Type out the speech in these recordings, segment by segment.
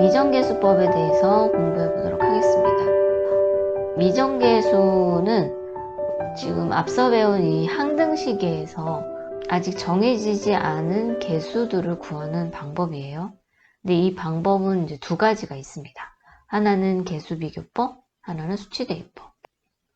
미정계수법에 대해서 공부해 보도록 하겠습니다. 미정계수는 지금 앞서 배운 이 항등식에서 아직 정해지지 않은 개수들을 구하는 방법이에요. 근데 이 방법은 이제 두 가지가 있습니다. 하나는 개수 비교법, 하나는 수치 대입법.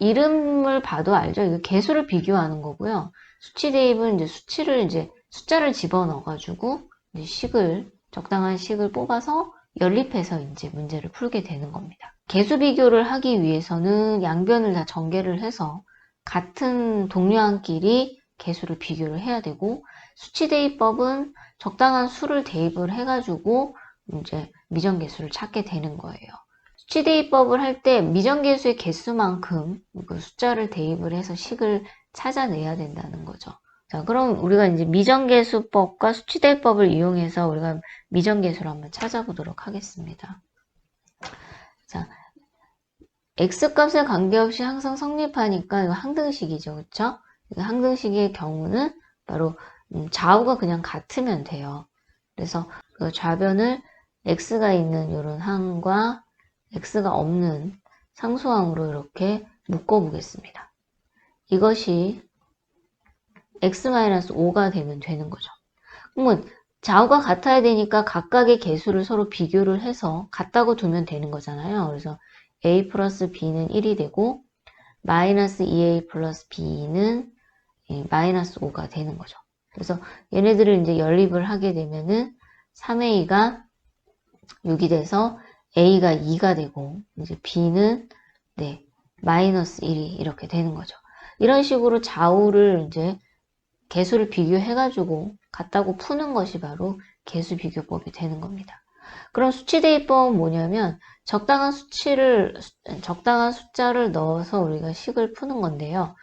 이름을 봐도 알죠? 이거 개수를 비교하는 거고요. 수치 대입은 이제 수치를 이제 숫자를 집어넣어가지고 이제 식을 적당한 식을 뽑아서 연립해서 이제 문제를 풀게 되는 겁니다. 개수 비교를 하기 위해서는 양변을 다 전개를 해서 같은 동료한끼리 개수를 비교를 해야 되고 수치 대입법은 적당한 수를 대입을 해가지고 이제 미정계수를 찾게 되는 거예요. 수치 대입법을 할 때 미정계수의 개수만큼 그 숫자를 대입을 해서 식을 찾아내야 된다는 거죠. 자, 그럼 우리가 이제 미정계수법과 수치대법을 이용해서 우리가 미정계수를 한번 찾아보도록 하겠습니다. 자, x값에 관계없이 항상 성립하니까 이거 항등식이죠. 그쵸? 항등식의 경우는 바로 음, 좌우가 그냥 같으면 돼요. 그래서 그 좌변을 x가 있는 이런 항과 x가 없는 상수항으로 이렇게 묶어 보겠습니다. 이것이 x-5가 되면 되는 거죠. 그러면 좌우가 같아야 되니까 각각의 개수를 서로 비교를 해서 같다고 두면 되는 거잖아요. 그래서 a 플러스 b는 1이 되고 마이너스 2a 플러스 b는 마이너스 5가 되는 거죠. 그래서 얘네들을 이제 연립을 하게 되면은 3a가 6이 돼서 a가 2가 되고 이제 b는 네 마이너스 1이 이렇게 되는 거죠. 이런 식으로 좌우를 이제 개수를 비교해가지고 같다고 푸는 것이 바로 개수 비교법이 되는 겁니다. 그럼 수치 대입법은 뭐냐면 적당한 수치를 적당한 숫자를 넣어서 우리가 식을 푸는 건데요.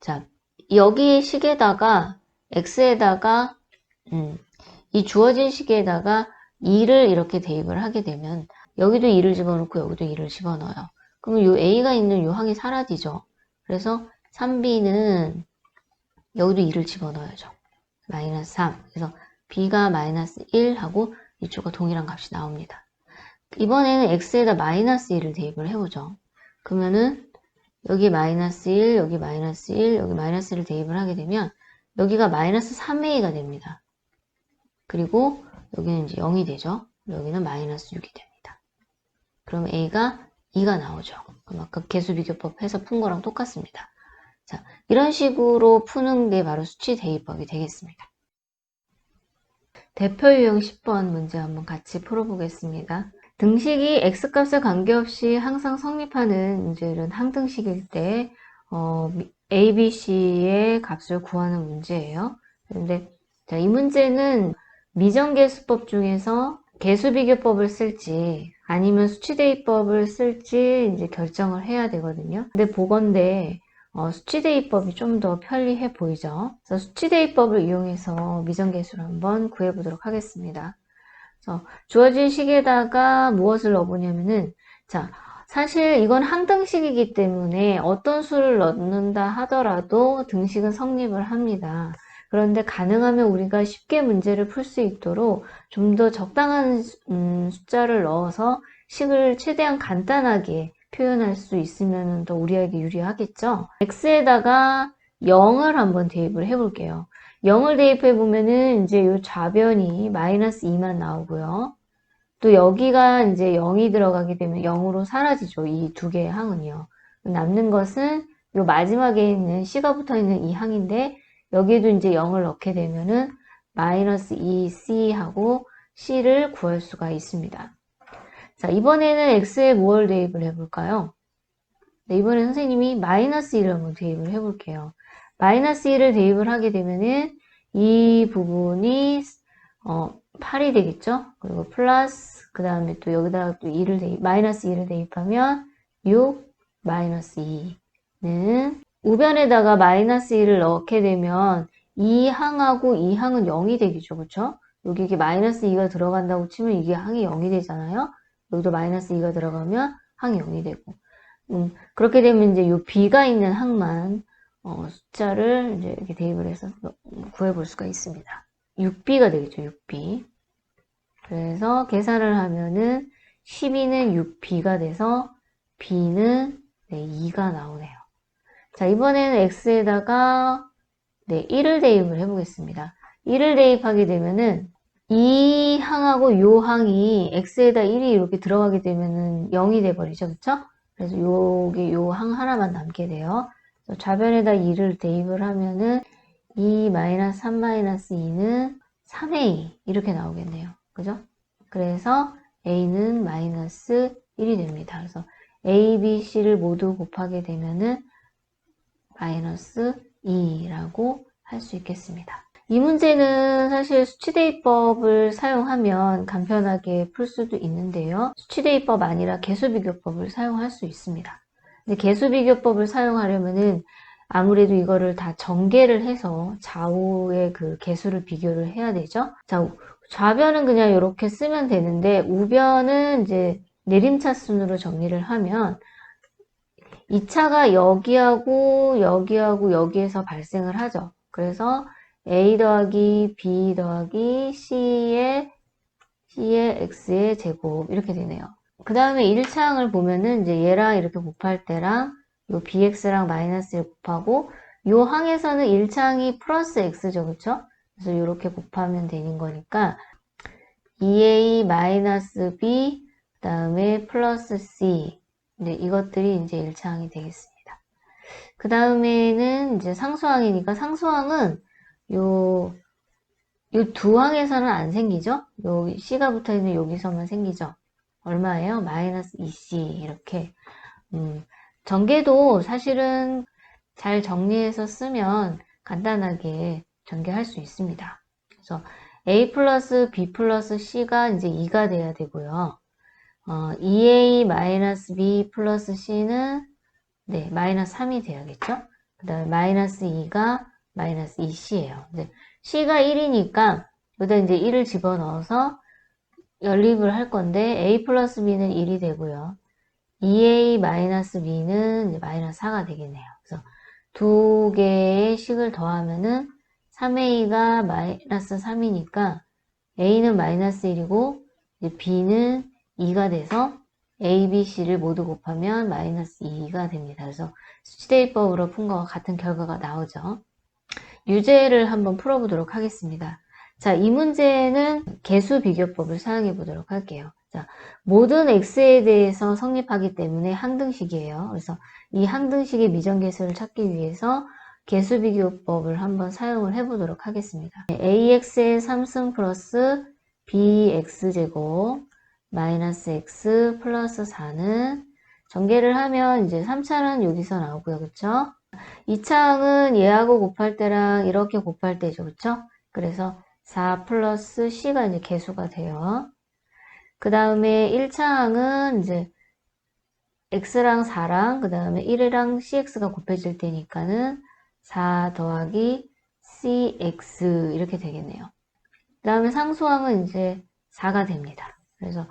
자 여기 식에다가 x에다가 음, 이 주어진 식에다가 2를 이렇게 대입을 하게 되면 여기도 2를 집어넣고 여기도 2를 집어넣어요. 그러면 이 a가 있는 이 항이 사라지죠. 그래서 3b는 여기도 2를 집어넣어야죠. 마이너스 3. 그래서 b가 마이너스 1 하고 이쪽과 동일한 값이 나옵니다. 이번에는 x에다 마이너스 1을 대입을 해보죠. 그러면은 여기 마이너스 1, 여기 마이너스 1, 여기 마이너스 1을 대입을 하게 되면 여기가 마이너스 3a가 됩니다. 그리고 여기는 이제 0이 되죠. 여기는 마이너스 6이 됩니다. 그럼 a가 2가 나오죠. 그럼 아까 개수 비교법 해서 푼 거랑 똑같습니다. 자, 이런 식으로 푸는 게 바로 수치 대입법이 되겠습니다. 대표 유형 10번 문제 한번 같이 풀어보겠습니다. 등식이 x값에 관계없이 항상 성립하는 문제는 항등식일 때 어, a, b, c의 값을 구하는 문제예요. 그런데 자, 이 문제는 미정계수법 중에서 개수비교법을 쓸지 아니면 수치대입법을 쓸지 이제 결정을 해야 되거든요. 근데 보건대 어, 수치대입법이 좀 더 편리해 보이죠. 그래서 수치대입법을 이용해서 미정계수를 한번 구해보도록 하겠습니다. 그래서 주어진 식에다가 무엇을 넣어보냐면은 자 사실 이건 항등식이기 때문에 어떤 수를 넣는다 하더라도 등식은 성립을 합니다. 그런데 가능하면 우리가 쉽게 문제를 풀 수 있도록 좀 더 적당한 음, 숫자를 넣어서 식을 최대한 간단하게 표현할 수 있으면 더 우리에게 유리하겠죠. x에다가 0을 한번 대입을 해볼게요. 0을 대입해 보면은 이제 이 좌변이 마이너스 2만 나오고요. 또 여기가 이제 0이 들어가게 되면 0으로 사라지죠. 이 두 개의 항은요. 남는 것은 이 마지막에 있는 C가 붙어 있는 이 항인데 여기에도 이제 0을 넣게 되면은 마이너스 2C하고 C를 구할 수가 있습니다. 자, 이번에는 x에 무엇을 대입을 해볼까요? 네, 이번에 선생님이 마이너스 1을 한번 대입을 해볼게요. 마이너스 1을 대입을 하게 되면은 이 부분이 어, 8이 되겠죠? 그리고 플러스 그 다음에 또 여기다가 또 2를 대입, 마이너스 2를 대입하면 6 마이너스 2는 우변에다가 마이너스 1을 넣게 되면 이 항하고 이 항은 0이 되겠죠. 그쵸? 여기 이게 마이너스 2가 들어간다고 치면 이게 항이 0이 되잖아요. 여기도 마이너스 2가 들어가면 항이 0이 되고 음, 그렇게 되면 이제 요 b가 있는 항만 어, 숫자를 이제 이렇게 대입을 해서 구해볼 수가 있습니다. 6b가 되겠죠. 6b 그래서 계산을 하면은 12는 6b가 돼서 b는 네, 2가 나오네요. 자, 이번에는 x에다가 네, 1을 대입을 해보겠습니다. 1을 대입하게 되면은 이 항하고 요 항이 x에다 1이 이렇게 들어가게 되면은 0이 돼버리죠. 그쵸? 그래서 요게 요 항 하나만 남게 돼요. 좌변에다 2를 대입을 하면은 2 마이너스 3 마이너스 2는 3a 이렇게 나오겠네요. 그죠? 그래서 a는 마이너스 1이 됩니다. 그래서 a, b, c를 모두 곱하게 되면은 마이너스 2라고 할 수 있겠습니다. 이 문제는 사실 수치대입법을 사용하면 간편하게 풀 수도 있는데요. 수치대입법 아니라 개수비교법을 사용할 수 있습니다. 근데 개수비교법을 사용하려면은 아무래도 이거를 다 전개를 해서 좌우의 그 개수를 비교를 해야 되죠. 자, 좌변은 그냥 이렇게 쓰면 되는데 우변은 이제 내림차 순으로 정리를 하면 이 차가 여기하고 여기하고 여기에서 발생을 하죠. 그래서 a 더하기 b 더하기 c의 c의 x의 제곱 이렇게 되네요. 그 다음에 1차항을 보면은 이제 얘랑 이렇게 곱할 때랑 요 bx랑 마이너스 1 곱하고 요 항에서는 1차항이 플러스 x죠. 그쵸? 그래서 이렇게 곱하면 되는 거니까 2a 마이너스 b 그 다음에 플러스 c 네, 이것들이 이제 1차항이 되겠습니다. 그 다음에는 이제 상수항이니까 상수항은 요, 요 두 항에서는 안 생기죠? 요 C가 붙어 있는 여기서만 생기죠? 얼마예요? 마이너스 2C. 이렇게. 음, 전개도 사실은 잘 정리해서 쓰면 간단하게 전개할 수 있습니다. 그래서 A 플러스 B 플러스 C가 이제 2가 돼야 되고요. 어, 2A 마이너스 B 플러스 C는 네, 마이너스 3이 돼야겠죠? 그 다음에 마이너스 2가 마이너스 2C예요. 이제 C가 1이니까 여기다 이제 1을 집어넣어서 연립을 할 건데 A 플러스 B는 1이 되고요. 2A 마이너스 B는 마이너스 4가 되겠네요. 그래서 두 개의 식을 더하면은 3A가 마이너스 3이니까 A는 마이너스 1이고 B는 2가 돼서 A, B, C를 모두 곱하면 마이너스 2가 됩니다. 그래서 수치대입법으로 푼 거와 같은 결과가 나오죠. 유제를 한번 풀어보도록 하겠습니다. 자, 이 문제는 개수 비교법을 사용해 보도록 할게요. 자, 모든 x에 대해서 성립하기 때문에 항등식이에요. 그래서 이 항등식의 미정계수를 찾기 위해서 개수 비교법을 한번 사용을 해 보도록 하겠습니다. ax의 3승 플러스 bx제곱 마이너스 x 플러스 4는 전개를 하면 이제 3차는 여기서 나오고요. 그쵸? 2차항은 얘하고 곱할 때랑 이렇게 곱할 때죠. 그쵸? 그래서 4 플러스 c가 이제 개수가 돼요. 그 다음에 1차항은 이제 x랑 4랑 그 다음에 1이랑 cx가 곱해질 때니까는 4 더하기 cx 이렇게 되겠네요. 그 다음에 상수항은 이제 4가 됩니다. 그래서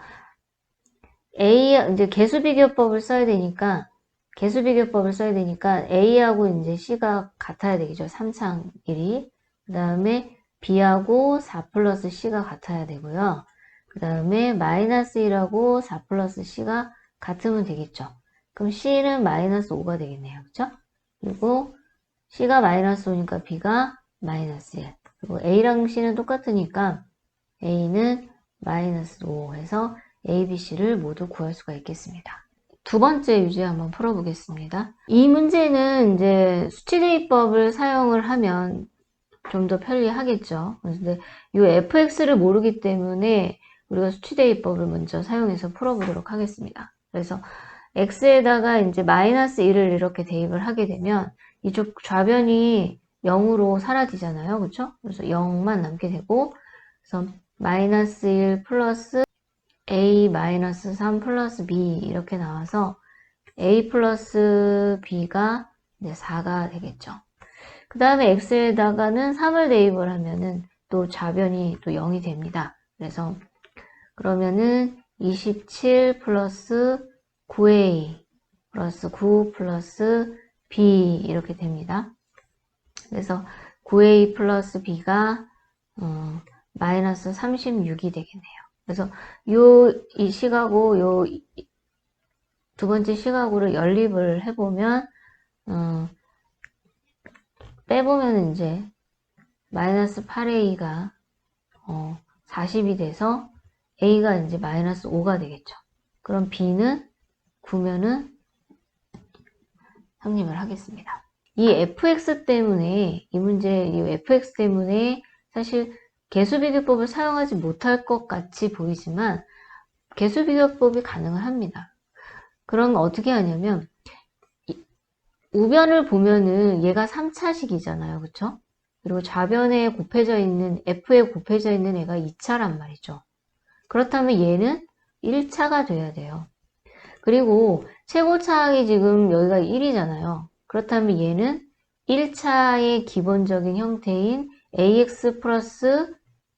A 이제 개수 비교법을 써야 되니까 개수 비교법을 써야 되니까 A하고 이제 C가 같아야 되겠죠. 3창 1이. 그 다음에 B하고 4 플러스 C가 같아야 되고요. 그 다음에 마이너스 1하고 4 플러스 C가 같으면 되겠죠. 그럼 C는 마이너스 5가 되겠네요. 그쵸? 그리고 C가 마이너스 5니까 B가 마이너스 1. 그리고 A랑 C는 똑같으니까 A는 마이너스 5 해서 A, B, C를 모두 구할 수가 있겠습니다. 두 번째 유제 한번 풀어보겠습니다. 이 문제는 이제 수치대입법을 사용을 하면 좀 더 편리하겠죠. 그런데 이 fx를 모르기 때문에 우리가 수치대입법을 먼저 사용해서 풀어보도록 하겠습니다. 그래서 x에다가 이제 마이너스 1을 이렇게 대입을 하게 되면 이쪽 좌변이 0으로 사라지잖아요. 그렇죠? 그래서 0만 남게 되고 그래서 마이너스 1 플러스 a 마이너스 3 플러스 b 이렇게 나와서 a 플러스 b가 이제 4가 되겠죠. 그 다음에 x에다가는 3을 대입을 하면은 또 좌변이 또 0이 됩니다. 그래서 그러면은 27 플러스 9a 플러스 9 플러스 b 이렇게 됩니다. 그래서 9a 플러스 b가 어, 마이너스 36이 되겠네요. 그래서 요이 식하고 요 두 번째 식하고를 연립을 해보면 어, 빼보면 이제 마이너스 8a가 어, 40이 돼서 a가 이제 마이너스 5가 되겠죠. 그럼 b는 구면은 성립을 하겠습니다. 이 fx 때문에 이 문제 이 fx 때문에 사실 개수비교법을 사용하지 못할 것 같이 보이지만 개수비교법이 가능을 합니다. 그럼 어떻게 하냐면 우변을 보면은 얘가 3차식이잖아요. 그쵸? 그리고 좌변에 곱해져 있는 f에 곱해져 있는 애가 2차란 말이죠. 그렇다면 얘는 1차가 돼야 돼요. 그리고 최고차항이 지금 여기가 1이잖아요. 그렇다면 얘는 1차의 기본적인 형태인 ax 플러스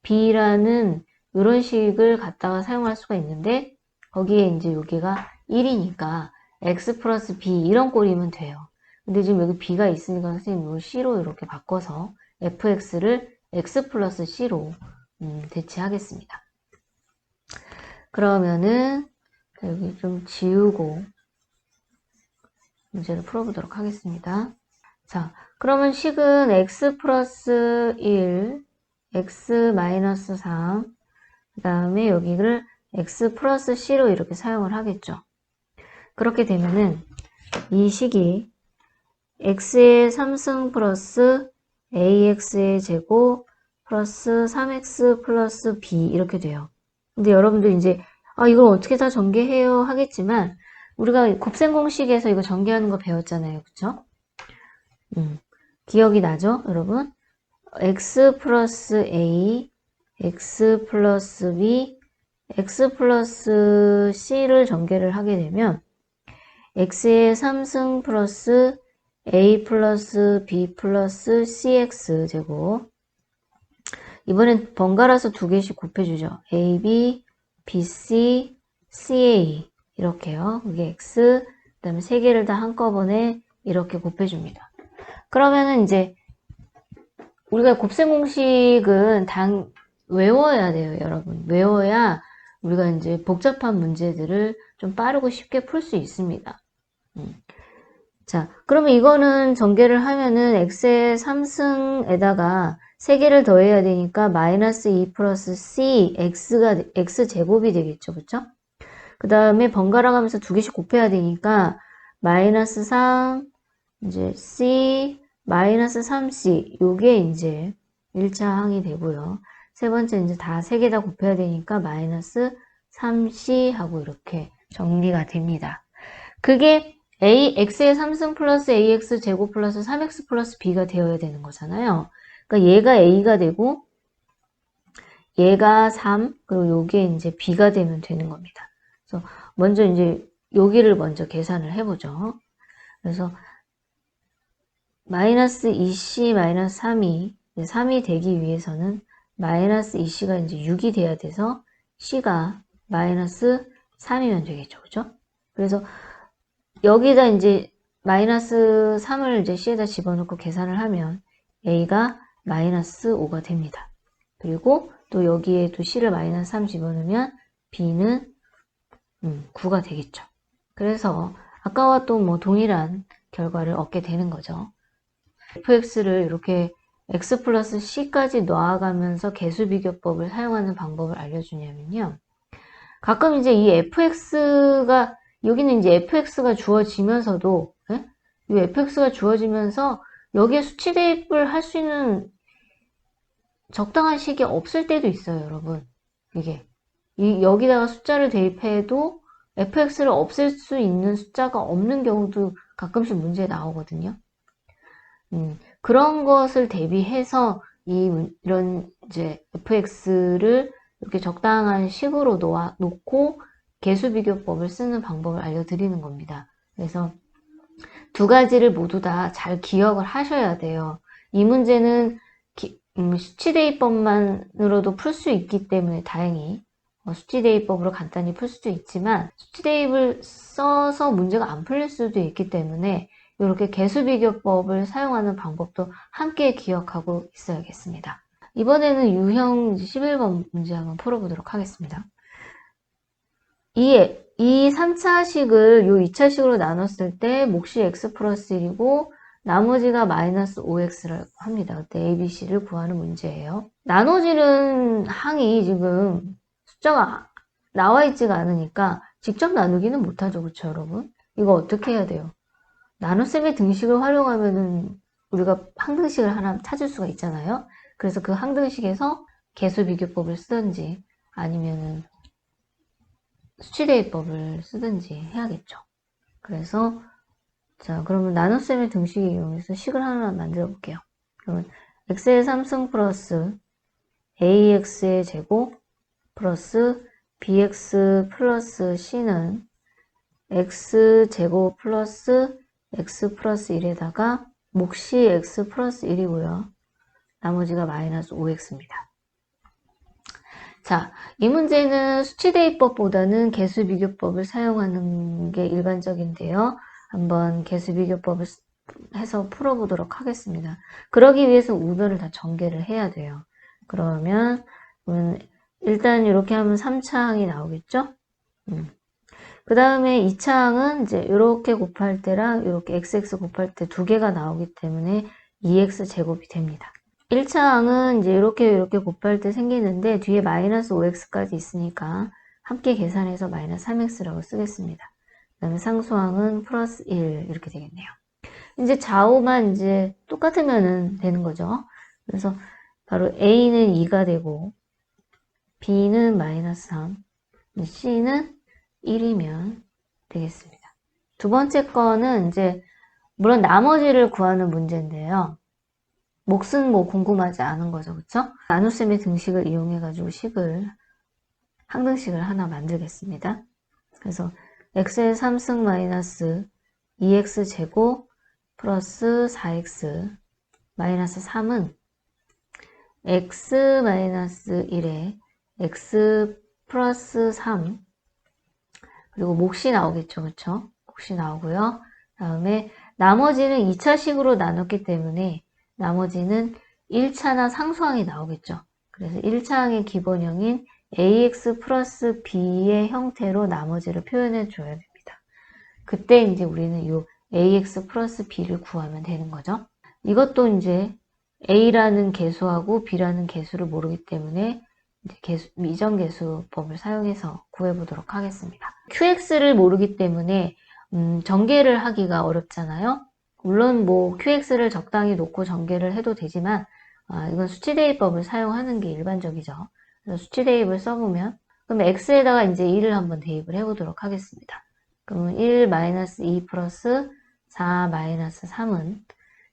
b라는 이런 식을 갖다가 사용할 수가 있는데 거기에 이제 여기가 1이니까 x 플러스 b 이런 꼴이면 돼요. 근데 지금 여기 b가 있으니까 선생님 이 c로 이렇게 바꿔서 fx를 x 플러스 c로 음, 대체하겠습니다. 그러면은 여기 좀 지우고 문제를 풀어보도록 하겠습니다. 자, 그러면 식은 x 플러스 1, x 마이너스 3, 그 다음에 여기를 x 플러스 c로 이렇게 사용을 하겠죠. 그렇게 되면은 이 식이 x의 3승 플러스 ax의 제곱 플러스 3x 플러스 b 이렇게 돼요. 근데 여러분들 이제 아 이걸 어떻게 다 전개해요 하겠지만 우리가 곱셈 공식에서 이거 전개하는 거 배웠잖아요. 그쵸? 음, 기억이 나죠? 여러분? X 플러스 a, x 플러스 b, x 플러스 c를 전개를 하게 되면 x의 3승 플러스 a 플러스 b 플러스 cx 제곱 이번엔 번갈아서 두 개씩 곱해주죠. ab, bc, ca 이렇게요. 그게 x 그 다음에 세 개를 다 한꺼번에 이렇게 곱해줍니다. 그러면은 이제 우리가 곱셈 공식은 당 외워야 돼요, 여러분. 외워야 우리가 이제 복잡한 문제들을 좀 빠르고 쉽게 풀 수 있습니다. 음. 자, 그러면 이거는 전개를 하면은 x의 3승에다가 3개를 더해야 되니까 마이너스 2 플러스 c x가 x 제곱이 되겠죠. 그쵸? 그 다음에 번갈아 가면서 두 개씩 곱해야 되니까 마이너스 3 이제 c 마이너스 3c 요게 이제 1차 항이 되고요. 세 번째 이제 다 세 개 다 곱해야 되니까 마이너스 3c 하고 이렇게 정리가 됩니다. 그게 a, x의 3승 플러스 ax 제곱 플러스 3x 플러스 b가 되어야 되는 거잖아요. 그러니까 얘가 a가 되고 얘가 3 그리고 요게 이제 b가 되면 되는 겁니다. 그래서 먼저 이제 여기를 먼저 계산을 해보죠. 그래서 마이너스 2c 마이너스 3이 3이 되기 위해서는 마이너스 2c가 이제 6이 돼야 돼서 c가 마이너스 3이면 되겠죠. 그죠? 그래서 여기다 이제 마이너스 3을 이제 C에다 집어넣고 계산을 하면 A가 마이너스 5가 됩니다. 그리고 또 여기에도 C를 마이너스 3 집어넣으면 B는 음, 9가 되겠죠. 그래서 아까와 또 뭐 동일한 결과를 얻게 되는 거죠. Fx를 이렇게 x 플러스 c까지 놓아가면서 개수 비교법을 사용하는 방법을 알려주냐면요. 가끔 이제 이 fx가 여기는 이제 fx가 주어지면서도 예? 이 fx가 주어지면서 여기에 수치 대입을 할 수 있는 적당한 식이 없을 때도 있어요, 여러분. 이게 이, 여기다가 숫자를 대입해도 fx를 없앨 수 있는 숫자가 없는 경우도 가끔씩 문제에 나오거든요. 음, 그런 것을 대비해서 이 이런 이제 fx를 이렇게 적당한 식으로 놓아, 놓고 개수 비교법을 쓰는 방법을 알려드리는 겁니다. 그래서 두 가지를 모두 다 잘 기억을 하셔야 돼요. 이 문제는 기, 음, 수치대입법만으로도 풀 수 있기 때문에 다행히 어, 수치대입법으로 간단히 풀 수도 있지만 수치대입을 써서 문제가 안 풀릴 수도 있기 때문에 이렇게 개수 비교법을 사용하는 방법도 함께 기억하고 있어야겠습니다. 이번에는 유형 11번 문제 한번 풀어보도록 하겠습니다. 이, 이 3차식을 요 2차식으로 나눴을 때 몫이 x 플러스 1이고 나머지가 마이너스 5x를 합니다. 그때 ABC를 구하는 문제예요. 나눠지는 항이 지금 숫자가 나와 있지가 않으니까 직접 나누기는 못하죠. 그쵸, 여러분? 이거 어떻게 해야 돼요? 나눗셈의 등식을 활용하면은 우리가 항등식을 하나 찾을 수가 있잖아요. 그래서 그 항등식에서 개수 비교법을 쓰든지 아니면은 수치대입법을 쓰든지 해야겠죠. 그래서 자 그러면 나눗셈의 등식을 이용해서 식을 하나 만들어 볼게요. 그러면 x의 3승 플러스 ax의 제곱 플러스 bx 플러스 c는 x 제곱 플러스 x 플러스 1에다가 몫이 x 플러스 1이고요. 나머지가 마이너스 5x입니다. 자, 이 문제는 수치대입법보다는 개수비교법을 사용하는 게 일반적인데요. 한번 개수비교법을 해서 풀어보도록 하겠습니다. 그러기 위해서 우변을 다 전개를 해야 돼요. 그러면 음, 일단 이렇게 하면 3차항이 나오겠죠? 음. 그 다음에 2차항은 이제 이렇게 곱할 때랑 이렇게 xx 곱할 때 두 개가 나오기 때문에 2x 제곱이 됩니다. 1차항은 이제 이렇게 이렇게 곱할 때 생기는데 뒤에 마이너스 5x까지 있으니까 함께 계산해서 마이너스 3x라고 쓰겠습니다. 그 다음에 상수항은 플러스 1 이렇게 되겠네요. 이제 좌우만 이제 똑같으면 되는 거죠. 그래서 바로 a는 2가 되고 b는 마이너스 3, c는 1이면 되겠습니다. 두 번째 거는 이제 물론 나머지를 구하는 문제인데요. 몫은 뭐 궁금하지 않은 거죠. 그쵸? 나눗셈의 등식을 이용해 가지고 식을 항등식을 하나 만들겠습니다. 그래서 x의 3승 마이너스 2x 제곱 플러스 4x 마이너스 3은 x 마이너스 1에 x 플러스 3 그리고 몫이 나오겠죠. 그쵸? 몫이 나오고요. 다음에 나머지는 2차식으로 나눴기 때문에 나머지는 1차나 상수항이 나오겠죠. 그래서 1차항의 기본형인 ax 플러스 b의 형태로 나머지를 표현해 줘야 됩니다. 그때 이제 우리는 이 ax 플러스 b를 구하면 되는 거죠. 이것도 이제 a라는 개수하고 b라는 개수를 모르기 때문에 개수, 미정개수법을 사용해서 구해보도록 하겠습니다. qx를 모르기 때문에 음, 전개를 하기가 어렵잖아요. 물론 뭐 qx를 적당히 놓고 전개를 해도 되지만 아, 이건 수치 대입법을 사용하는 게 일반적이죠. 그래서 수치 대입을 써보면 그럼 x에다가 이제 1을 한번 대입을 해보도록 하겠습니다. 그러면 1 마이너스 2 플러스 4 마이너스 3은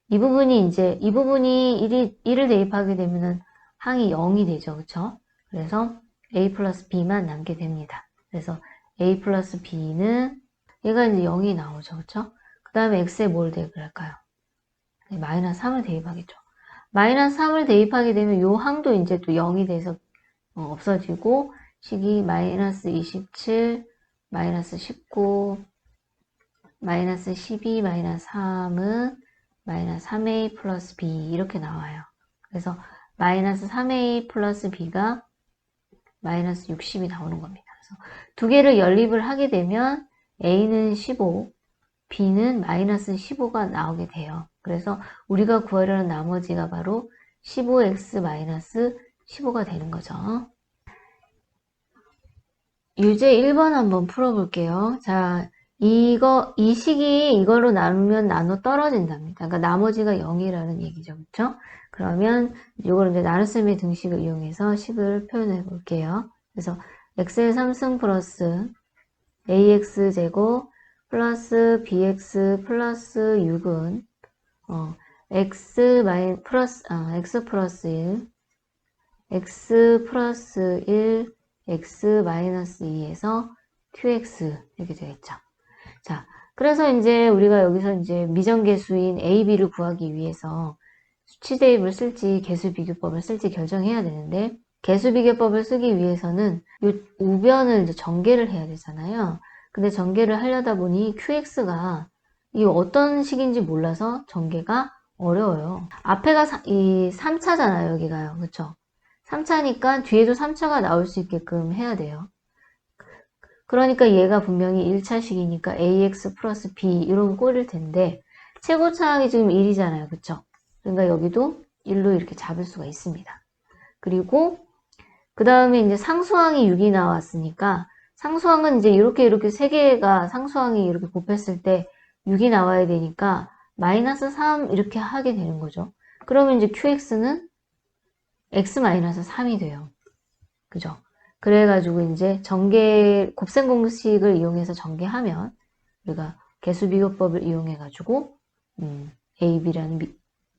이 부분이 이제 이 부분이 1이, 1을 대입하게 되면은 항이 0이 되죠. 그쵸? 그래서 a 플러스 b만 남게 됩니다. 그래서 a 플러스 b는 얘가 이제 0이 나오죠. 그쵸? 그 다음에 x에 뭘 대입을 할까요? 네, 마이너스 3을 대입하겠죠. 마이너스 3을 대입하게 되면 요 항도 이제 또 0이 돼서 어, 없어지고 식이 마이너스 27, 마이너스 19, 마이너스 12, 마이너스 3은 마이너스 3a 플러스 b 이렇게 나와요. 그래서 마이너스 3a 플러스 b가 마이너스 60이 나오는 겁니다. 그래서 두 개를 연립을 하게 되면 a는 15, b는 마이너스 15가 나오게 돼요. 그래서 우리가 구하려는 나머지가 바로 15x 마이너스 15가 되는 거죠. 유제 1번 한번 풀어볼게요. 자, 이거, 이 식이 이걸로 나누면 나눠 떨어진답니다. 그러니까 나머지가 0이라는 얘기죠. 그렇죠? 그러면 이걸 이제 나눗셈의 등식을 이용해서 식을 표현해 볼게요. 그래서 x의 3승 플러스 ax 제곱 플러스 bx 플러스 6은 어, x 마이 플러스 아, x 플러스 1 x 플러스 1 x 마이너스 2에서 qx 이렇게 되겠죠. 자, 그래서 이제 우리가 여기서 이제 미정계수인 a, b를 구하기 위해서 대입을 쓸지 개수 비교법을 쓸지 결정해야 되는데 개수 비교법을 쓰기 위해서는 이 우변을 이제 전개를 해야 되잖아요. 근데 전개를 하려다 보니 QX가 이 어떤 식인지 몰라서 전개가 어려워요. 앞에가 사, 이 3차잖아요, 여기가요. 그쵸? 3차니까 뒤에도 3차가 나올 수 있게끔 해야 돼요. 그러니까 얘가 분명히 1차식이니까 ax 플러스 b 이런 꼴일 텐데 최고차항이 지금 1이잖아요. 그쵸? 그러니까 여기도 1로 이렇게 잡을 수가 있습니다. 그리고 그 다음에 이제 상수항이 6이 나왔으니까 상수항은 이제 이렇게 이렇게 세 개가 상수항이 이렇게 곱했을 때 6이 나와야 되니까 마이너스 3 이렇게 하게 되는 거죠. 그러면 이제 qx는 x 마이너스 3이 돼요. 그죠? 그래가지고 이제 전개 곱셈 공식을 이용해서 전개하면 우리가 개수 비교법을 이용해가지고 음, AB라는 미,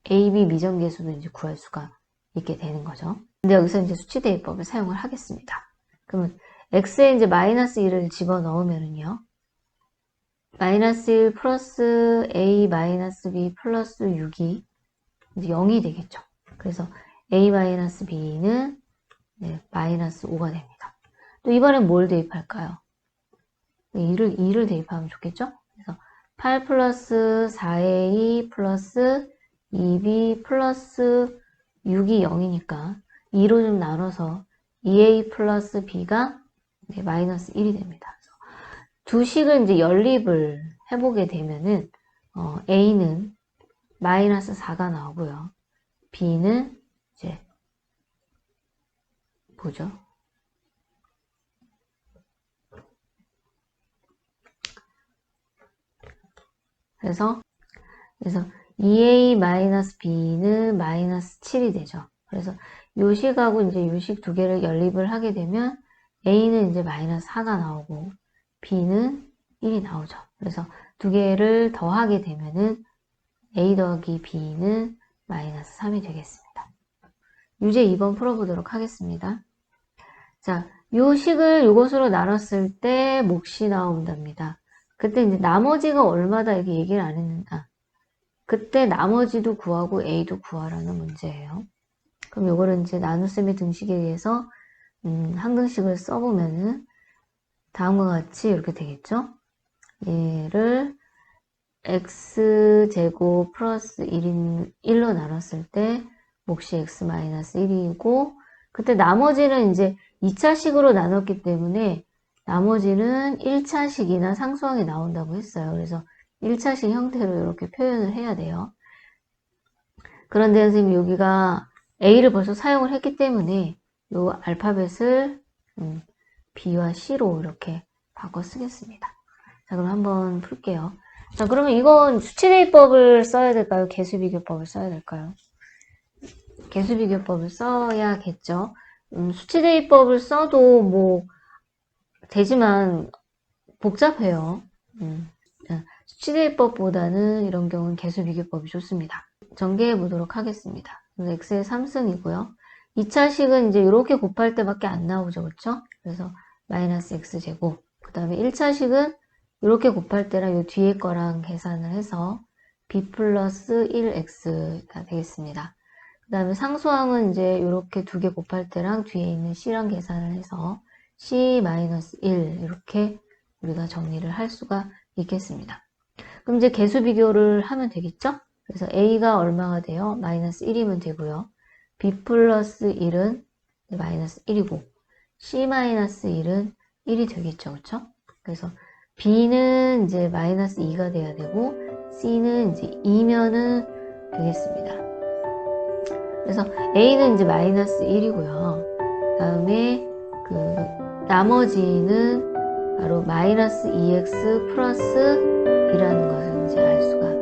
AB 미정계수도 이제 구할 수가 있게 되는 거죠. 근데 여기서 이제 수치 대입법을 사용을 하겠습니다. 그러면 x에 이제 마이너스 1을 집어 넣으면은요. 마이너스 1 플러스 a 마이너스 b 플러스 6이 이제 0이 되겠죠. 그래서 a 마이너스 b는 네, 마이너스 5가 됩니다. 또 이번엔 뭘 대입할까요? 2를, 2를 대입하면 좋겠죠? 그래서 8 플러스 4a 플러스 2b 플러스 6이 0이니까 2로 좀 나눠서 2a 플러스 b가 네, 마이너스 1이 됩니다. 두 식을 이제 연립을 해보게 되면은 어, a는 마이너스 4가 나오고요. b는 이제 뭐죠? 그래서 그래서 2a-b는 마이너스 7이 되죠. 그래서 요식하고 이제 요식 두 개를 연립을 하게 되면 a는 이제 마이너스 4가 나오고 b는 1이 나오죠. 그래서 두 개를 더하게 되면은 a 더하기 b는 마이너스 3이 되겠습니다. 유제 2번 풀어보도록 하겠습니다. 자, 요 식을 요것으로 나눴을 때 몫이 나온답니다. 그때 이제 나머지가 얼마다 이렇게 얘기를 안 했는다. 그때 나머지도 구하고 A도 구하라는 문제예요. 그럼 요거를 이제 나눗셈의 등식에 의해서 음, 항등식을 써보면은 다음과 같이 이렇게 되겠죠? 얘를 x제곱 플러스 1인 1로 나눴을 때 몫이 x-1이고 그때 나머지는 이제 2차식으로 나눴기 때문에 나머지는 1차식이나 상수항이 나온다고 했어요. 그래서 1차식 형태로 이렇게 표현을 해야 돼요. 그런데 선생님 여기가 A를 벌써 사용을 했기 때문에 이 알파벳을 음, B와 C로 이렇게 바꿔 쓰겠습니다. 자 그럼 한번 풀게요. 자 그러면 이건 수치대입법을 써야 될까요? 개수비교법을 써야 될까요? 개수비교법을 써야겠죠. 음, 수치대입법을 써도 뭐 되지만 복잡해요. 음, 수치대입법보다는 이런 경우는 개수비교법이 좋습니다. 전개해 보도록 하겠습니다. x의 3승이고요. 2차식은 이제 이렇게 곱할 때밖에 안 나오죠. 그렇죠? 그래서 마이너스 x제곱 그 다음에 1차식은 이렇게 곱할 때랑 이 뒤에 거랑 계산을 해서 b 플러스 1x가 되겠습니다. 그 다음에 상수항은 이제 이렇게 두 개 곱할 때랑 뒤에 있는 c랑 계산을 해서 c-1 이렇게 우리가 정리를 할 수가 있겠습니다. 그럼 이제 개수 비교를 하면 되겠죠? 그래서 a가 얼마가 돼요? 마이너스 1이면 되고요. b 플러스 1은 마이너스 1이고 c 마이너스 1은 1이 되겠죠. 그렇죠? 그래서 b는 이제 마이너스 2가 돼야 되고 c는 이제 2면은 되겠습니다. 그래서 a는 이제 마이너스 1이고요. 그 다음에 그 나머지는 바로 마이너스 2x 플러스 2라는 것을 이제 알 수가.